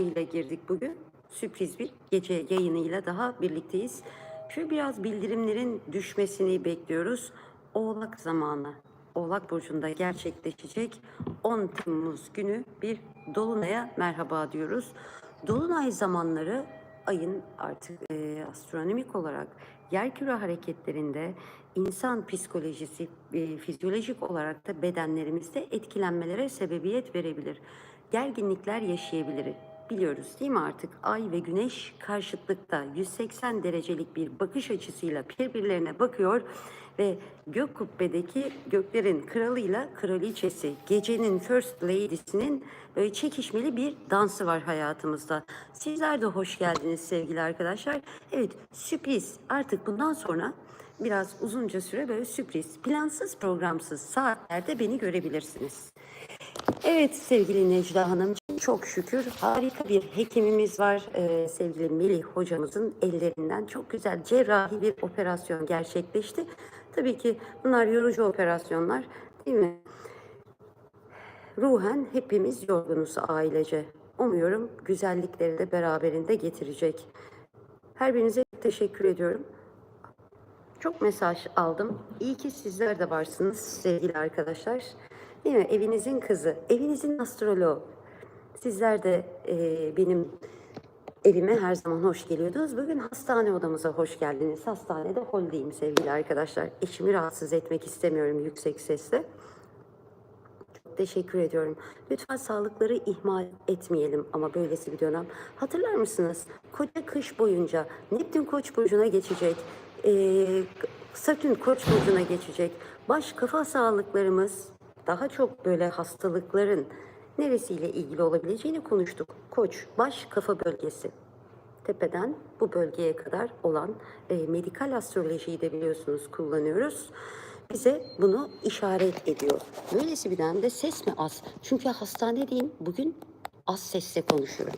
ile girdik bugün. Sürpriz bir gece yayınıyla daha birlikteyiz. Şöyle biraz bildirimlerin düşmesini bekliyoruz. Oğlak zamanı. Oğlak Burcu'nda gerçekleşecek 10 Temmuz günü bir Dolunay'a merhaba diyoruz. Dolunay zamanları ayın artık e, astronomik olarak yerküre hareketlerinde insan psikolojisi, e, fizyolojik olarak da bedenlerimizde etkilenmelere sebebiyet verebilir. Gerginlikler yaşayabilir. Biliyoruz değil mi artık ay ve güneş karşıtlıkta 180 derecelik bir bakış açısıyla birbirlerine bakıyor ve gök kubbedeki göklerin kralıyla kraliçesi, gecenin first lady'sinin böyle çekişmeli bir dansı var hayatımızda. Sizler de hoş geldiniz sevgili arkadaşlar. Evet sürpriz artık bundan sonra biraz uzunca süre böyle sürpriz, plansız programsız saatlerde beni görebilirsiniz. Evet sevgili Necla Hanımcığım çok şükür harika bir hekimimiz var. Ee, sevgili Melih hocamızın ellerinden çok güzel cerrahi bir operasyon gerçekleşti. Tabii ki bunlar yorucu operasyonlar değil mi? Ruhen hepimiz yorgunuz ailece. Umuyorum güzellikleri de beraberinde getirecek. Her birinize teşekkür ediyorum. Çok mesaj aldım. İyi ki sizler de varsınız sevgili arkadaşlar. Değil mi? Evinizin kızı, evinizin astroloğu. Sizler de e, benim evime her zaman hoş geliyordunuz. Bugün hastane odamıza hoş geldiniz. Hastanede holdeyim sevgili arkadaşlar. Eşimi rahatsız etmek istemiyorum yüksek sesle. Çok teşekkür ediyorum. Lütfen sağlıkları ihmal etmeyelim ama böylesi bir dönem. Hatırlar mısınız? Koca kış boyunca Neptün Koç burcuna geçecek. Ee, Satürn Koç burcuna geçecek. Baş kafa sağlıklarımız daha çok böyle hastalıkların neresiyle ilgili olabileceğini konuştuk. Koç, baş kafa bölgesi tepeden bu bölgeye kadar olan e, medikal astrolojiyi de biliyorsunuz kullanıyoruz. Bize bunu işaret ediyor. Böylesi bir dönemde ses mi az? Çünkü hastanedeyim. Bugün az sesle konuşuyorum.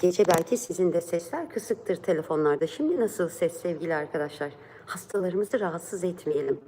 Gece belki sizin de sesler kısıktır telefonlarda. Şimdi nasıl ses sevgili arkadaşlar? Hastalarımızı rahatsız etmeyelim.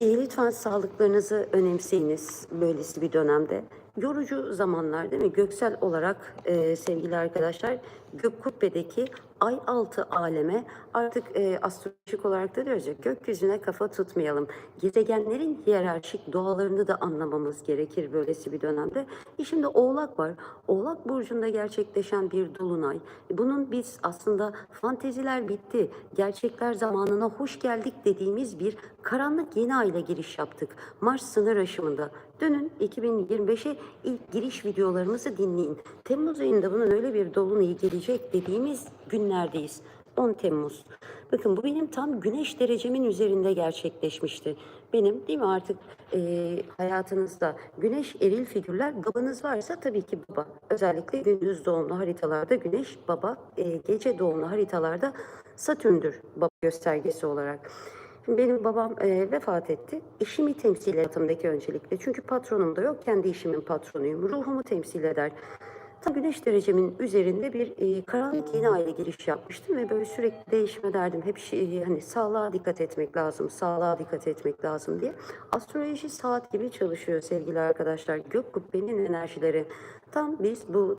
E, lütfen sağlıklarınızı önemseyiniz böylesi bir dönemde. Yorucu zamanlar değil mi? Göksel olarak e, sevgili arkadaşlar gök kubbedeki ay altı aleme artık e, astrolojik olarak da diyoruz ya gökyüzüne kafa tutmayalım. Gezegenlerin hiyerarşik doğalarını da anlamamız gerekir böylesi bir dönemde. E şimdi Oğlak var. Oğlak burcunda gerçekleşen bir dolunay. E, bunun biz aslında fanteziler bitti. Gerçekler zamanına hoş geldik dediğimiz bir karanlık yeni ayla giriş yaptık. Mars sınır aşımında. Dönün 2025'e ilk giriş videolarımızı dinleyin. Temmuz ayında bunun öyle bir dolunayı gelecek dediğimiz günlerdeyiz. 10 Temmuz. Bakın bu benim tam güneş derecemin üzerinde gerçekleşmişti. Benim değil mi artık e, hayatınızda güneş eril figürler babanız varsa tabii ki baba. Özellikle gündüz doğumlu haritalarda güneş baba, e, gece doğumlu haritalarda Satürn'dür baba göstergesi olarak. Şimdi benim babam e, vefat etti. İşimi temsil hayatımdaki öncelikle. Çünkü patronum da yok. Kendi işimin patronuyum. Ruhumu temsil eder. Tam güneş derecemin üzerinde bir e, karanlık yeni aile giriş yapmıştım ve böyle sürekli değişme derdim. Hep şey, hani sağlığa dikkat etmek lazım, sağlığa dikkat etmek lazım diye. Astroloji saat gibi çalışıyor sevgili arkadaşlar. Gök kubbenin enerjileri. Tam biz bu